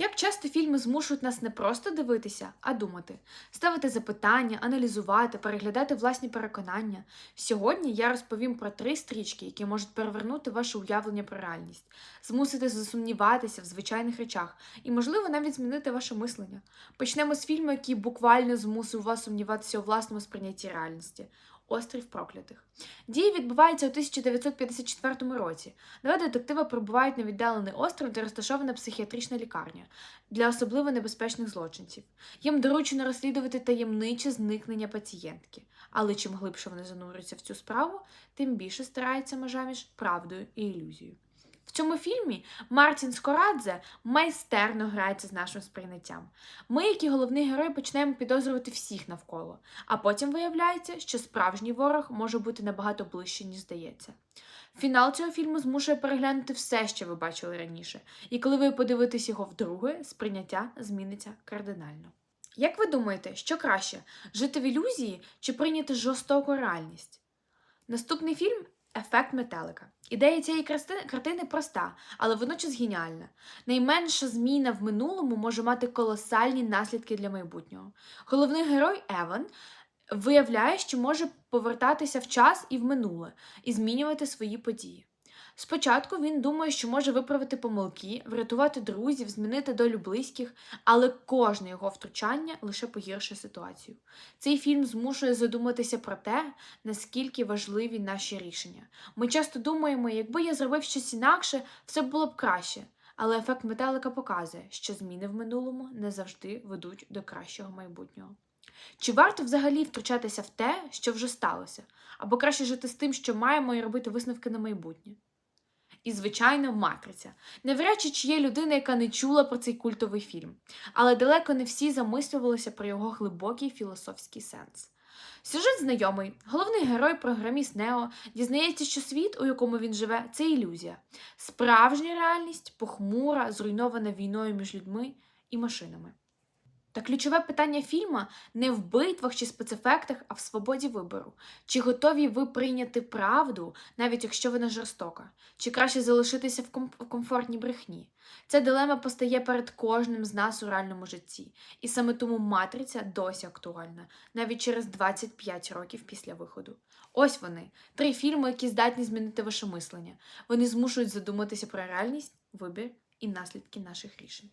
Як часто фільми змушують нас не просто дивитися, а думати, ставити запитання, аналізувати, переглядати власні переконання. Сьогодні я розповім про три стрічки, які можуть перевернути ваше уявлення про реальність, змусити засумніватися в звичайних речах і, можливо, навіть змінити ваше мислення. Почнемо з фільму, який буквально змусив вас сумніватися у власному сприйнятті реальності. Острів проклятих. Дії відбуваються у 1954 році. Два детективи прибувають на віддалений остров, де розташована психіатрична лікарня для особливо небезпечних злочинців. Їм доручено розслідувати таємниче зникнення пацієнтки. Але чим глибше вони занурюються в цю справу, тим більше старається межа між правдою і ілюзією. В цьому фільмі Мартін Скорадзе майстерно грається з нашим сприйняттям. Ми, як і головний герой, починаємо підозрювати всіх навколо, а потім виявляється, що справжній ворог може бути набагато ближче, ніж здається. Фінал цього фільму змушує переглянути все, що ви бачили раніше, і коли ви подивитесь його вдруге, сприйняття зміниться кардинально. Як ви думаєте, що краще жити в ілюзії чи прийняти жорстоку реальність? Наступний фільм Ефект метелика. Ідея цієї картини проста, але водночас геніальна. Найменша зміна в минулому може мати колосальні наслідки для майбутнього. Головний герой Еван виявляє, що може повертатися в час і в минуле і змінювати свої події. Спочатку він думає, що може виправити помилки, врятувати друзів, змінити долю близьких, але кожне його втручання лише погіршує ситуацію. Цей фільм змушує задуматися про те, наскільки важливі наші рішення. Ми часто думаємо, якби я зробив щось інакше, все було б краще. Але ефект метелика показує, що зміни в минулому не завжди ведуть до кращого майбутнього. Чи варто взагалі втручатися в те, що вже сталося, або краще жити з тим, що маємо, і робити висновки на майбутнє? І, звичайно, матриця. Навряд чи є людина, яка не чула про цей культовий фільм, але далеко не всі замислювалися про його глибокий філософський сенс. Сюжет знайомий. Головний герой, програміст Нео, дізнається, що світ, у якому він живе, це ілюзія. Справжня реальність похмура, зруйнована війною між людьми і машинами. Та ключове питання фільма не в битвах чи спецефектах, а в свободі вибору. Чи готові ви прийняти правду, навіть якщо вона жорстока? Чи краще залишитися в комфортній брехні? Ця дилема постає перед кожним з нас у реальному житті. І саме тому матриця досі актуальна, навіть через 25 років після виходу. Ось вони, три фільми, які здатні змінити ваше мислення. Вони змушують задуматися про реальність, вибір і наслідки наших рішень.